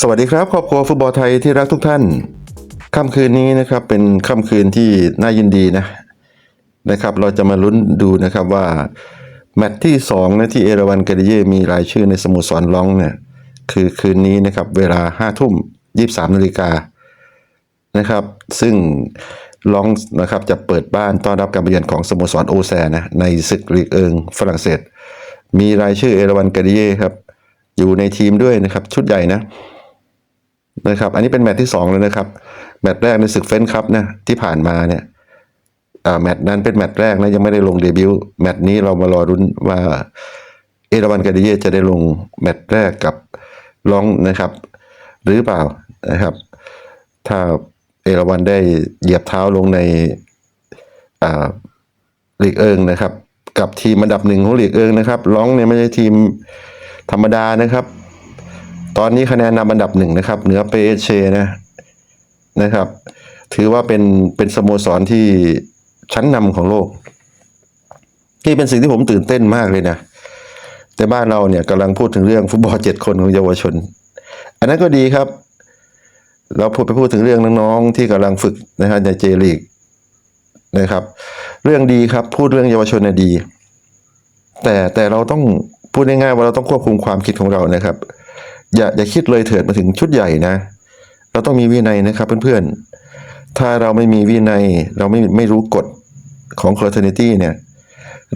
สวัสดีครับครอบครัวฟุตบอลไทยที่รักทุกท่าน ค่ำคืนนี้นะครับเป็นค่ำคืนที่น่ายินดีนะนะครับ เราจะมาลุ้นดูนะครับว่า แมตช์ที่2นะที่เอราวันกาดิเย่มีรายชื่อในสโมสรร้องเนี่ยคือคืนนี้นะครับเวลา5ทุ่ม 23นาฬิกานะครับ ซึ่งลองนะครับจะเปิดบ้านต้อนรับการมาเยือนของสโมสรโอแซนะในศึกลีกเอิงฝรั่งเศส มีรายชื่อเอราวันกาดิเย่ครับอยู่ในทีมด้วยนะครับชุดใหญ่นะ นะครับ อันนี้เป็นแมตช์ที่สองเลยนะครับ แมตช์แรกในศึกเฟ้นครับนะที่ผ่านมาเนี่ยแมตช์นั้นเป็นแมตช์แรกนะยังไม่ได้ลงเดบิวต์แมตช์นี้เรามารอรุ้นว่าเอราวันกาดิเย่จะได้ลงแมตช์แรกกับลองนะครับ หรือเปล่านะครับ ถ้าเอราวันได้เหยียบเท้าลงในลีกเอิงนะครับ กับทีมอันดับหนึ่งของลีกเอิงนะครับลองเนี่ยไม่ใช่ทีมธรรมดานะครับ ตอนนี้คะแนนนำอันดับหนึ่งนะครับ เหนือเปเชนะนะครับ ถือว่าเป็นเป็นสโมสรที่ชั้นนำของโลกที่เป็นสิ่งที่ผมตื่นเต้นมากเลยนะ แต่บ้านเราเนี่ยกำลังพูดถึงเรื่องฟุตบอลเจ็ดคนของเยาวชน อันนั้นก็ดีครับ เราพูดไปพูดถึงเรื่องน้องๆที่กำลังฝึกนะครับในเจลีกนะครับ เรื่องดีครับพูดเรื่องเยาวชนเนี่ยดี แต่แต่เราต้องพูดง่ายๆว่าเราต้องควบคุมความคิดของเรานะครับ อย่าอย่าคิดเลยเถิดมาถึงชุดใหญ่นะ เราต้องมีวินัยนะครับเพื่อนๆ ถ้าเราไม่มีวินัย เราไม่ไม่รู้กฎของ c o r t i n i t y เนี่ย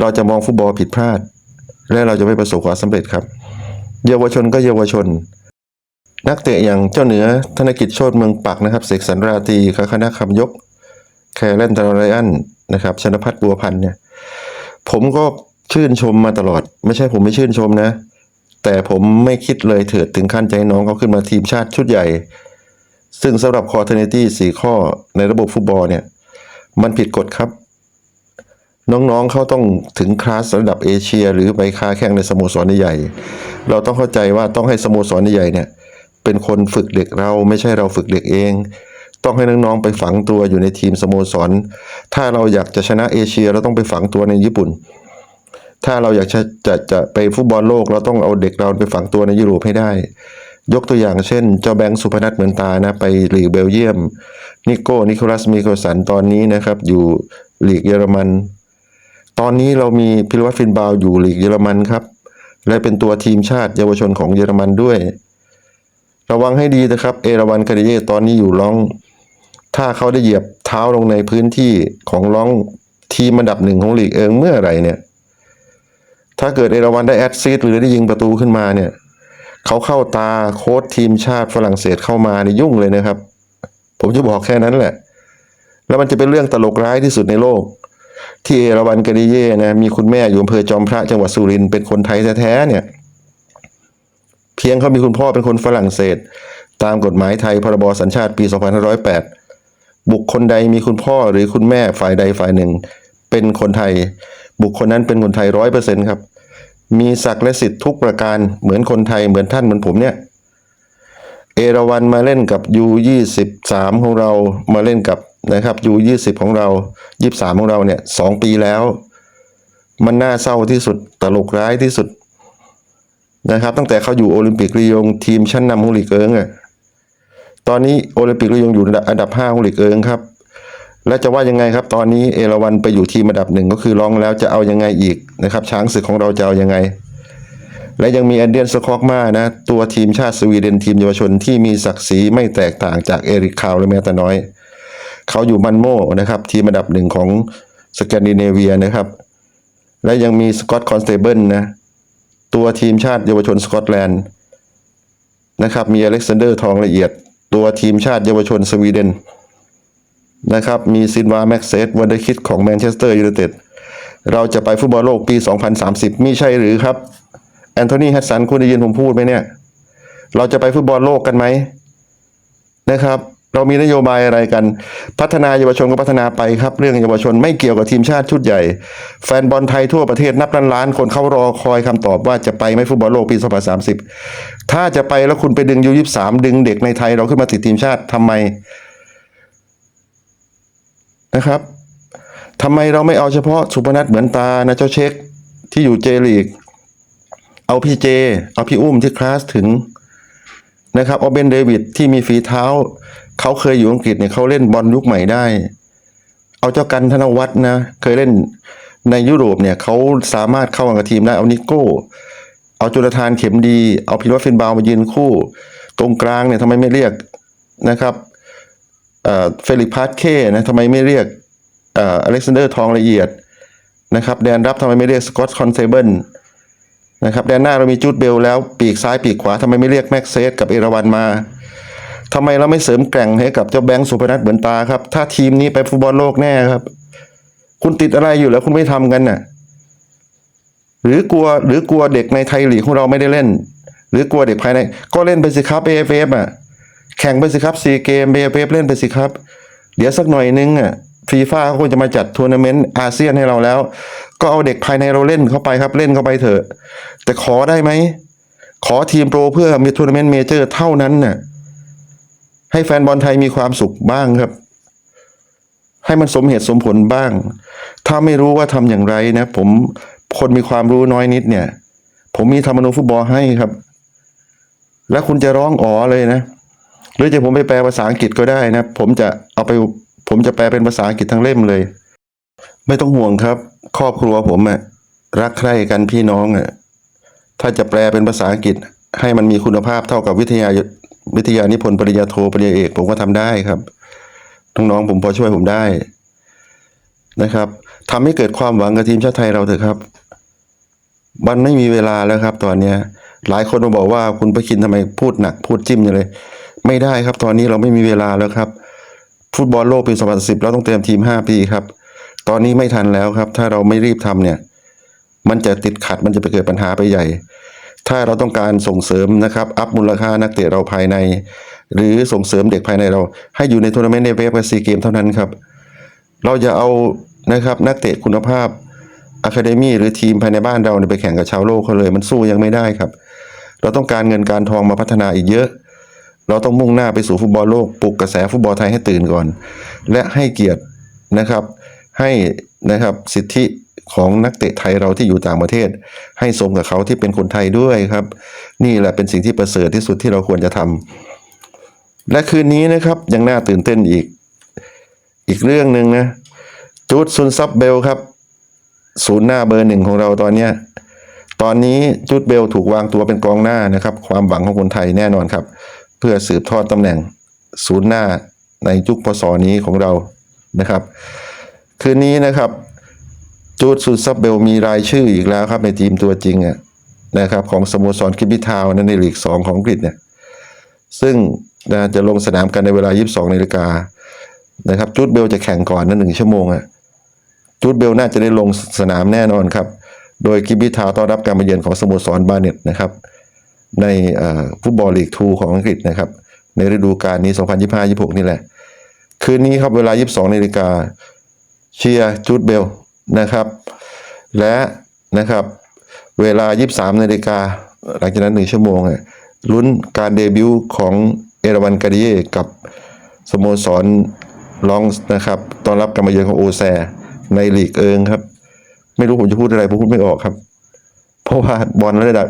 เราจะมองฟุตบอลผิดพลาด และเราจะไม่ประสบความสำเร็จครับ เยาวชนก็เยาวชน นักเตะอย่างเจ้าเหนือธนกิจโชตเมืองปักนะครับ เสกสรรราตรีคณะคำยก แคลนตารไรอันนะครับชนพัฒน์บัวพันธ์เนี่ย ผมก็ชื่นชมมาตลอด ไม่ใช่ผมไม่ชื่นชมนะ แต่ผมไม่คิดเลยเถิดถึงขั้นใจน้องเขาขึ้นมาทีมชาติชุดใหญ่ ซึ่งสำหรับคอร์เทนตี้สี่ข้อในระบบฟุตบอลเนี่ย มันผิดกฎครับ น้องๆเขาต้องถึงคลาสระดับเอเชีย หรือไปค้าแข่งในสโมสรใหญ่ เราต้องเข้าใจว่าต้องให้สโมสรใหญ่เนี่ย เป็นคนฝึกเด็กเราไม่ใช่เราฝึกเด็กเองต้องให้น้องๆไปฝังตัวอยู่ในทีมสโมสร ถ้าเราอยากจะชนะเอเชียเราต้องไปฝังตัวในญี่ปุ่น ถ้าเราอยากจะจะจะไปฟุตบอลโลก เราต้องเอาเด็กเราไปฝังตัวในยุโรปให้ได้ ยกตัวอย่างเช่น เจ้าแบงค์สุพนัทเหมือนตานะ ไปลีกเบลเยียม นิโก้ นิโคลัสมิโคสันตอนนี้นะครับ อยู่ลีกเยอรมัน ตอนนี้เรามีพิรวัตรฟินบาวอยู่ลีกเยอรมันครับ และเป็นตัวทีมชาติเยาวชนของเยอรมันด้วย ระวังให้ดีนะครับ เอราวันคาเดเยตอนนี้อยู่ร้อง ถ้าเขาได้เหยียบเท้าลงในพื้นที่ของร้องทีมอันดับหนึ่งของลีกเอิงเมื่อไหร่เนี่ย ถ้าเกิดเอราวันได้แอดซีดหรือได้ยิงประตูขึ้นมาเนี่ยเขาเข้าตาโค้ชทีมชาติฝรั่งเศสเข้ามาในยยุ่งเลยนะครับ ผมจะบอกแค่นั้นแหละ แล้วมันจะเป็นเรื่องตลกร้ายที่สุดในโลก ที่เอราวันกาดิเย่นะมีคุณแม่อยู่อำเภอจอมพระจังหวัดสุรินทร์เป็นคนไทยแท้ๆเนี่ย เพียงเขามีคุณพ่อเป็นคนฝรั่งเศส ตามกฎหมายไทยพรบสัญชาติปี 2508 บุคคลใดมีคุณพ่อหรือคุณแม่ฝ่ายใดฝ่ายหนึ่ง เป็นคนไทย บุคคลนั้นเป็นคนไทยร้อยเปอร์เซ็นต์ครับ มีศักดิ์และสิทธิ์ทุกประการเหมือนคนไทยเหมือนท่านเหมือนผมเนี่ย เอราวันมาเล่นกับยูยี่สิบสามของเรามาเล่นกับนะครับยูยี่สิบของเรายี่สามของเราเนี่ยสองปีแล้ว มันน่าเศร้าที่สุดตลกร้ายที่สุดนะครับ ตั้งแต่เขาอยู่โอลิมปิกรียงทีมชั้นนำของลีกเอิงอะตอนนี้โอลิมปิกรียงอยู่อันดับห้าของลีกเอิงครับ และจะว่ายังไงครับตอนนี้เอราวันไปอยู่ทีมอันดับหนึ่งก็คือร้องแล้วจะเอายังไงอีกนะครับ ช้างศึกของเราจะเอายังไง และยังมีแอนเดียนสคอกมานะ ตัวทีมชาติสวีเดนทีมเยาวชนที่มีศักดิ์ศรีไม่แตกต่างจากเอริกคาวและแม้แต่น้อย เขาอยู่มันโมนะครับ ทีมอันดับหนึ่งของสแกนดิเนเวียนะครับ และยังมีสกอตคอนสเตเบิลนะตัวทีมชาติเยาวชนสกอตแลนด์นะครับมีอเล็กซานเดอร์ทองละเอียด ตัวทีมชาติเยาวชนสวีเดน นะครับ มีซินวาแม็กเซตวันเดอร์คิดของแมนเชสเตอร์ยูไนเต็ดเราจะไปฟุตบอลโลกปี 2030มีใช่หรือครับ แอนโทนีแฮดสันคุณได้ยินผมพูดไหมเนี่ย เราจะไปฟุตบอลโลกกันไหมนะครับ เรามีนโยบายอะไรกัน พัฒนาเยาวชนก็พัฒนาไปครับ เรื่องเยาวชนไม่เกี่ยวกับทีมชาติชุดใหญ่ แฟนบอลไทยทั่วประเทศนับล้านล้านคนเขารอคอยคำตอบว่าจะไปไหมฟุตบอลโลกปี 2030 ถ้าจะไปแล้วคุณไปดึงยูยีสามดึงเด็กในไทยเราขึ้นมาติดทีมชาติทำไม นะครับทำไมเราไม่เอาเฉพาะสุพนัทเหมือนตานะเจ้าเช็คที่อยู่เจลีก เอาพี่เจ เอาพี่อุ้มที่คลาสถึงนะครับเอาเบนเดวิดที่มีฝีเท้า เขาเคยอยู่อังกฤษเนี่ยเขาเล่นบอลยุคใหม่ได้ เอาเจ้ากันธนวัฒน์นะ เคยเล่นในยุโรปเนี่ยเขาสามารถเข้ากับทีมได้เอานิโก้ เอาจุลธานเข็มดี เอาพิรวัตฟินบาวมายืนคู่ ตรงกลางเนี่ยทำไมไม่เรียกนะครับ เฟลิปพาร์เคนะทำไมไม่เรียกอเล็กซานเดอร์ทองละเอียดนะครับแดนรับทำไมไม่เรียกสกอตคอนเซเบิลนะครับแดนหน้าเรามีจูดเบลแล้วปีกซ้ายปีกขวาทำไมไม่เรียกแม็กเซสกับเอราวันมาทำไมเราไม่เสริมแกร่งให้กับเจ้าแบงค์สุพนัทเหมือนตาครับ ถ้าทีมนี้ไปฟุตบอลโลกแน่ครับ คุณติดอะไรอยู่แล้วคุณไม่ทำกันน่ะหรือกลัวหรือกลัวเด็กในไทยลีกของเราไม่ได้เล่น หรือกลัวเด็กภายใน ก็เล่นไปสิครับ AFF อะ แข่งไปสิครับซีเกม AFF เล่นไปสิครับ เดี๋ยวสักหน่อยนึงอะฟีฟ่าเขาคงจะมาจัดทัวร์นาเมนต์อาเซียนให้เราแล้ว ก็เอาเด็กภายในเราเล่นเข้าไปครับ เล่นเข้าไปเถอะ แต่ขอได้ไหม ขอทีมโปรเพื่อมีทัวร์นาเมนต์เมเจอร์เท่านั้นน่ะให้แฟนบอลไทยมีความสุขบ้างครับ ให้มันสมเหตุสมผลบ้าง ถ้าไม่รู้ว่าทำอย่างไรนะ ผมคนมีความรู้น้อยนิดเนี่ย ผมมีธรรมนูฟุตบอลให้ครับ แล้วคุณจะร้องอ๋อเลยนะ หรือจะผมไปแปลภาษาอังกฤษก็ได้นะ ผมจะเอาไปผมจะแปลเป็นภาษาอังกฤษทั้งเล่มเลย ไม่ต้องห่วงครับ ครอบครัวผมอะรักใคร่กันพี่น้องอะถ้าจะแปลเป็นภาษาอังกฤษ ให้มันมีคุณภาพเท่ากับวิทยาวิทยานิพนธ์ปริญญาโทปริญญาเอกผมก็ทำได้ครับน้องๆผมพอช่วยผมได้นะครับทำให้เกิดความหวังกับทีมชาติไทยเราเถอะครับ มันไม่มีเวลาแล้วครับ ตอนเนี้ย หลายคนมาบอกว่าคุณประคินทำไมพูดหนัก พูดจิ้มอย่างเลย ไม่ได้ครับ ตอนนี้เราไม่มีเวลาแล้วครับ ฟุตบอลโลกปี 2010 เราต้องเตรียมทีม 5 ปีครับ ตอนนี้ไม่ทันแล้วครับ ถ้าเราไม่รีบทำเนี่ย มันจะติดขัดมันจะไปเกิดปัญหาไปใหญ่ ถ้าเราต้องการส่งเสริมนะครับ อัพมูลค่านักเตะเราภายใน หรือส่งเสริมเด็กภายในเรา ให้อยู่ในทัวร์นาเมนต์ในเวฟกับซีเกมเท่านั้นครับ เราจะเอานะครับนักเตะคุณภาพอะคาเดมี่หรือทีมภายในบ้านเราไปแข่งกับชาวโลกเขาเลย มันสู้ยังไม่ได้ครับ เราต้องการเงินการทองมาพัฒนาอีกเยอะ เราต้องมุ่งหน้าไปสู่ฟุตบอลโลกปลุกกระแสฟุตบอลไทยให้ตื่นก่อน และให้เกียรตินะครับให้นะครับสิทธิของนักเตะไทยเราที่อยู่ต่างประเทศ ให้สมกับเขาที่เป็นคนไทยด้วยครับ นี่แหละเป็นสิ่งที่ประเสริฐที่สุดที่เราควรจะทำและคืนนี้นะครับยังน่าตื่นเต้นอีก อีกเรื่องหนึ่งนะจูดซุนซับเบลครับ ศูนย์หน้าเบอร์หนึ่งของเราตอนเนี้ยตอนนี้จูดเบลถูกวางตัวเป็นกองหน้านะครับ ความหวังของคนไทยแน่นอนครับ เพื่อสืบทอดตำแหน่งศูนย์หน้าในยุคพศนี้ของเรานะครับ คืนนี้นะครับ จูดซุนซับเบลมีรายชื่ออีกแล้วครับในทีมตัวจริงนะครับ ของสโมสรคิปปิทาวน์นั้นในลีกสองของอังกฤษเนี่ยซึ่งนะจะลงสนามกันในเวลา 22นาฬิกานะครับจูดเบลจะแข่งก่อนนั่นหนึ่งชั่วโมงอะจูดเบลน่าจะได้ลงสนามแน่นอนครับ โดยคิปปิทาวต้อนรับการมาเยือนของสโมสรบาเน็ตนะครับ ในฟุตบอลลีกทูของอังกฤษนะครับ ในฤดูกาลนี้ 2025-26 นี่แหละ คืนนี้ครับเวลา 22นาฬิกาเชียร์จูดเบลนะครับ และนะครับเวลา 23นาฬิกาหลังจากนั้นหนึ่งชั่วโมงลุ้นการเดบิวต์ของเอราวันการิเยกับสโมสรลองส์นะครับตอนรับการมาเยือนของโอแซในลีกเอิงครับ ไม่รู้ผมจะพูดอะไรผมพูดไม่ออกครับ เพราะว่าบอลระดับ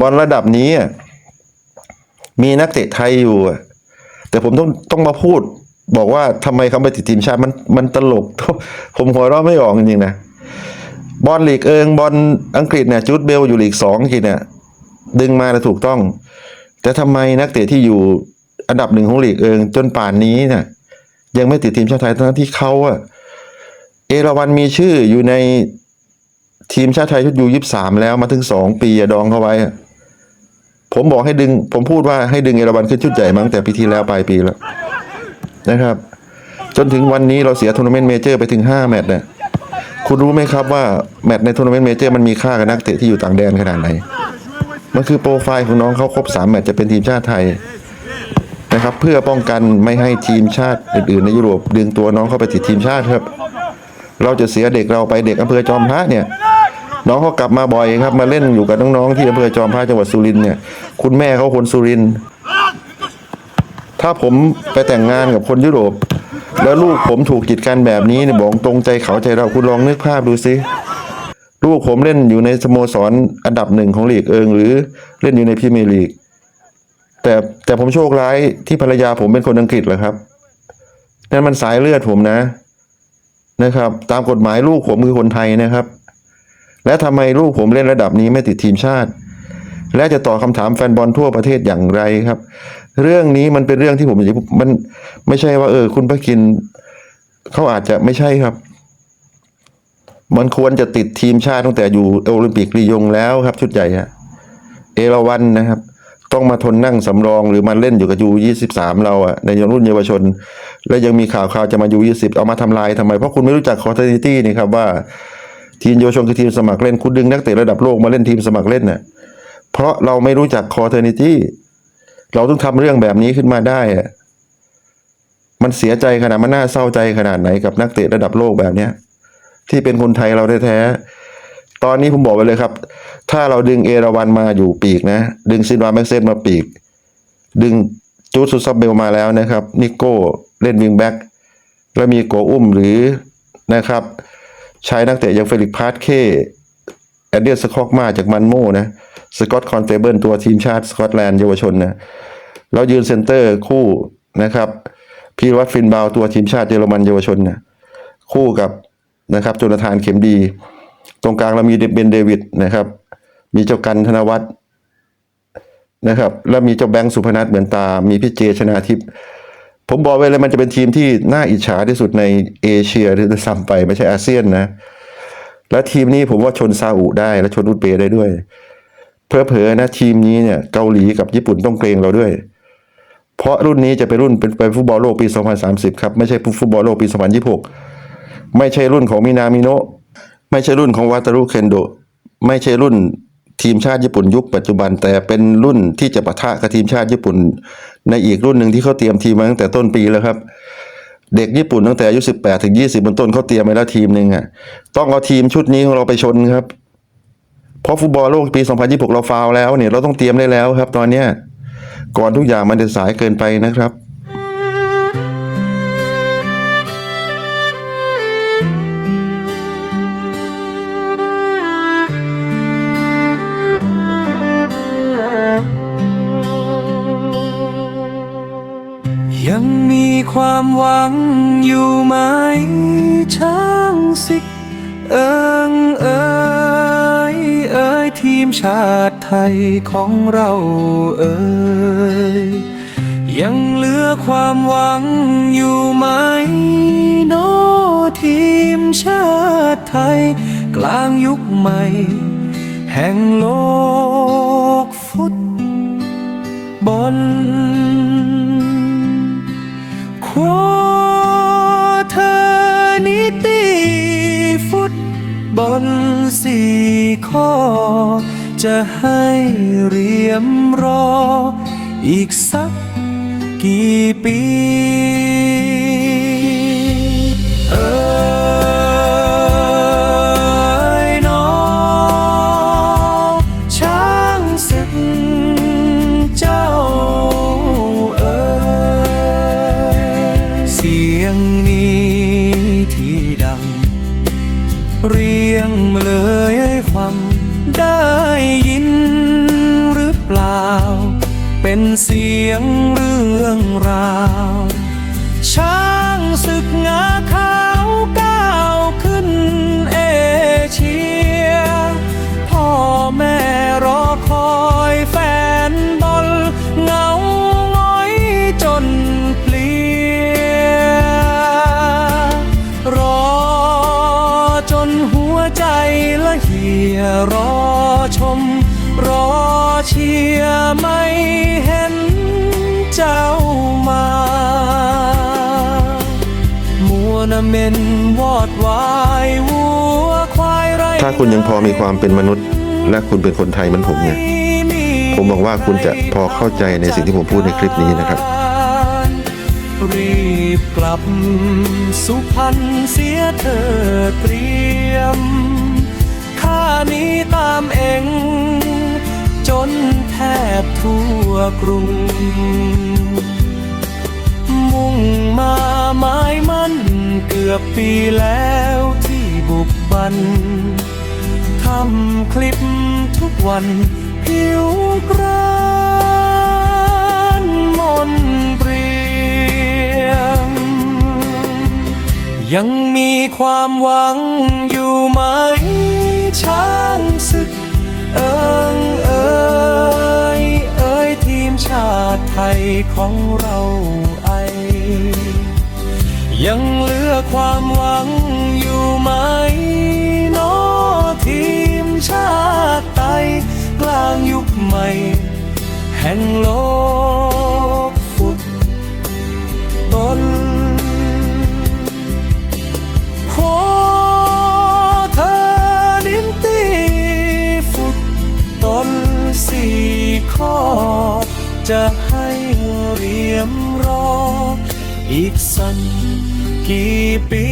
บอลระดับนี้มีนักเตะไทยอยู่ แต่ผมต้องต้องมาพูด บอกว่าทำไมเขาไปติดทีมชาติมันมันตลก ผมหัวเราะไม่ออกจริงๆนะบอลลีกเอิงบอลอังกฤษเนี่ยจูดเบลอยู่ลีกสองอังกฤษเนี่ยดึงมาแล้วถูกต้อง แต่ทำไมนักเตะที่อยู่อันดับหนึ่งของลีกเอิงจนป่านนี้เนี่ยยังไม่ติดทีมชาติไทยทั้งที่เขาอะเอราวันมีชื่ออยู่ใน ทีมชาติไทยชุดยูยี่สามแล้วมาถึงสองปีอะดองเขาไว้ ผมบอกให้ดึง ผมพูดว่าให้ดึงเอราวันขึ้นชุดใหญ่มั้งแต่ปีที่แล้วปลายปีแล้วนะครับ จนถึงวันนี้เราเสียทัวร์นาเมนต์เมเจอร์ไปถึงห้าแมตช์เนี่ยคุณรู้ไหมครับว่าแมตช์ในทัวร์นาเมนต์เมเจอร์มันมีค่ากับนักเตะที่อยู่ต่างแดนขนาดไหนมันคือโปรไฟล์ของน้องเขาครบสามแมตช์จะเป็นทีมชาติไทยนะครับ เพื่อป้องกันไม่ให้ทีมชาติอื่นๆ ในยุโรปดึงตัวน้องเข้าไปติดทีมชาติครับ เราจะเสียเด็กเราไปเด็กอำเภอจอมพระเนี่ย น้องเขากลับมาบ่อยครับ มาเล่นอยู่กับน้องๆที่อำเภอจอมพระจังหวัดสุรินทร์เนี่ย คุณแม่เขาคนสุรินทร์ถ้าผมไปแต่งงานกับคนยุโรป แล้วลูกผมถูกกีดกันแบบนี้เนี่ยบอกตรงใจเขาใจเราคุณลองนึกภาพดูสิลูกผมเล่นอยู่ในสโมสรอันดับหนึ่งของลีกเอิง หรือเล่นอยู่ในพรีเมียร์ลีก แต่แต่ผมโชคร้ายที่ภรรยาผมเป็นคนอังกฤษเหรอครับนั่นมันสายเลือดผมนะนะครับ ตามกฎหมายลูกผมคือคนไทยนะครับ และทำไมลูกผมเล่นระดับนี้ไม่ติดทีมชาติ และจะตอบคำถามแฟนบอลทั่วประเทศอย่างไรครับ เรื่องนี้มันเป็นเรื่องที่ผมมันไม่ใช่ว่า เออ คุณพระกินเขาอาจจะไม่ใช่ครับ มันควรจะติดทีมชาติตั้งแต่อยู่โอลิมปิกลียงแล้วครับ ชุดใหญ่ฮะเอราวันนะครับ ต้องมาทนนั่งสำรองหรือมาเล่นอยู่กับยูยี่สิบสามเราอะในรุ่นเยาวชน และยังมีข่าวข่าวจะมายูยี่สิบเอามาทำลายทำไม เพราะคุณไม่รู้จักคอร์เทนิตี้นี่ครับว่า ทีมเยาวชนคือทีมสมัครเล่นคุณดึงนักเตะระดับโลกมาเล่นทีมสมัครเล่นน่ะเพราะเราไม่รู้จักคอร์เทนิตี้เราต้องทำเรื่องแบบนี้ขึ้นมาได้อะมันเสียใจขนาดมันน่าเศร้าใจขนาดไหนกับนักเตะระดับโลกแบบเนี้ยที่เป็นคนไทยเราแท้ๆตอนนี้ผมบอกไปเลยครับ ถ้าเราดึงเอราวันมาอยู่ปีกนะ ดึงซินวาแม็กเซนมาปีก ดึงจูดสุซับเบลมาแล้วนะครับ นิโก้เล่นวิงแบ็กแล้วมีโกอุ้มหรือนะครับ ใช้นักเตะอย่างเฟลิกพาร์ทเคแอดเดียสคอกมาจากมันโมนะสกอตคอนเฟเบิลตัวทีมชาติสกอตแลนด์เยาวชนนะแล้วยืนเซนเตอร์คู่นะครับพีรวัตฟินบาวตัวทีมชาติเยอรมันเยาวชนนะคู่กับนะครับจนาธานเข็มดี ตรงกลางเรามีเบนเดวิดนะครับ มีเจ้ากันธนวัฒน์นะครับ แล้วมีเจ้าแบงค์สุพนัทเหมือนตา มีพี่เจชนาทิพย์ ผมบอกไว้เลยมันจะเป็นทีมที่น่าอิจฉาที่สุดในเอเชียหรือซ้ำไปไม่ใช่อาเซียนนะ และทีมนี้ผมว่าชนซาอุได้และชนอุซเบย์ได้ด้วย เพอเพอนะทีมนี้เนี่ยเกาหลีกับญี่ปุ่นต้องเกรงเราด้วย เพราะรุ่นนี้จะเป็นรุ่นเป็นเป็นฟุตบอลโลกปี 2030 ครับ ไม่ใช่ฟุตบอลโลกปี 2026 ไม่ใช่รุ่นของมินามิโนะไม่ใช่รุ่นของวาตารุเคนโดไม่ใช่รุ่นทีมชาติญี่ปุ่นยุคปัจจุบันแต่เป็นรุ่นที่จะปะทะกับทีมชาติญี่ปุ่น ในอีกรุ่นหนึ่งที่เขาเตรียมทีมมาตั้งแต่ต้นปีแล้วครับ เด็กญี่ปุ่นตั้งแต่อายุ18ถึง20บนต้นเขาเตรียมไว้แล้วทีมหนึ่งอะต้องเอาทีมชุดนี้ของเราไปชนครับ เพราะฟุตบอลโลกปี 2026 เราฟาวแล้วเนี่ยเราต้องเตรียมได้แล้วครับ ตอนเนี้ยก่อนทุกอย่างมันจะสายเกินไปนะครับ ความหวังอยู่ไหมช้างสิเอิงเอยเอยทีมชาติไทยของเราเอยยังเหลือความหวังอยู่ไหมโนทีมชาติไทย กลางยุคใหม่ แห่งโลกฟุตบอล นสี่ข้อ จะให้เรียมรอ อีกสักกี่ปี เสียงเรื่องราว ช้างศึกงาขาวก้าวขึ้นเอเชีย พ่อแม่รอคอยแฟนบอลเงาง้อยจนเพลียรอจนหัวใจละเหี่ยรอชม รอเชียร์ไม่ มัวนะเม็นวอดวายวัวควายไรถ้าคุณยังพอมีความเป็นมนุษย์ และคุณเป็นคนไทยเหมือนผมเนี่ย ผมหวังว่าคุณจะพอเข้าใจในสิ่งที่ผมพูดในคลิปนี้นะครับ รีบกลับสุพรรณเสียเธอเตรียมข้านี้ตามเองจนแทบทั่วกรุง มุ่งมาไม้มัน เกือบปีแล้วที่บุกบันทำคลิปทุกวันผิวกรานมนเปรียง ยังมีความหวังอยู่ไหมช้างศึกเอิงเอ๋ยเอ๋ยทีมชาติไทยของเรา ยังเหลือความหวังอยู่ไหมนอทีมชาติไทยกลางยุคใหม่ แห่งโลกฟุตบอลขอเธอลิ้นตีฟุตบอลสี่ข้อ จะให้เรียมรออีกสัก กี่ปี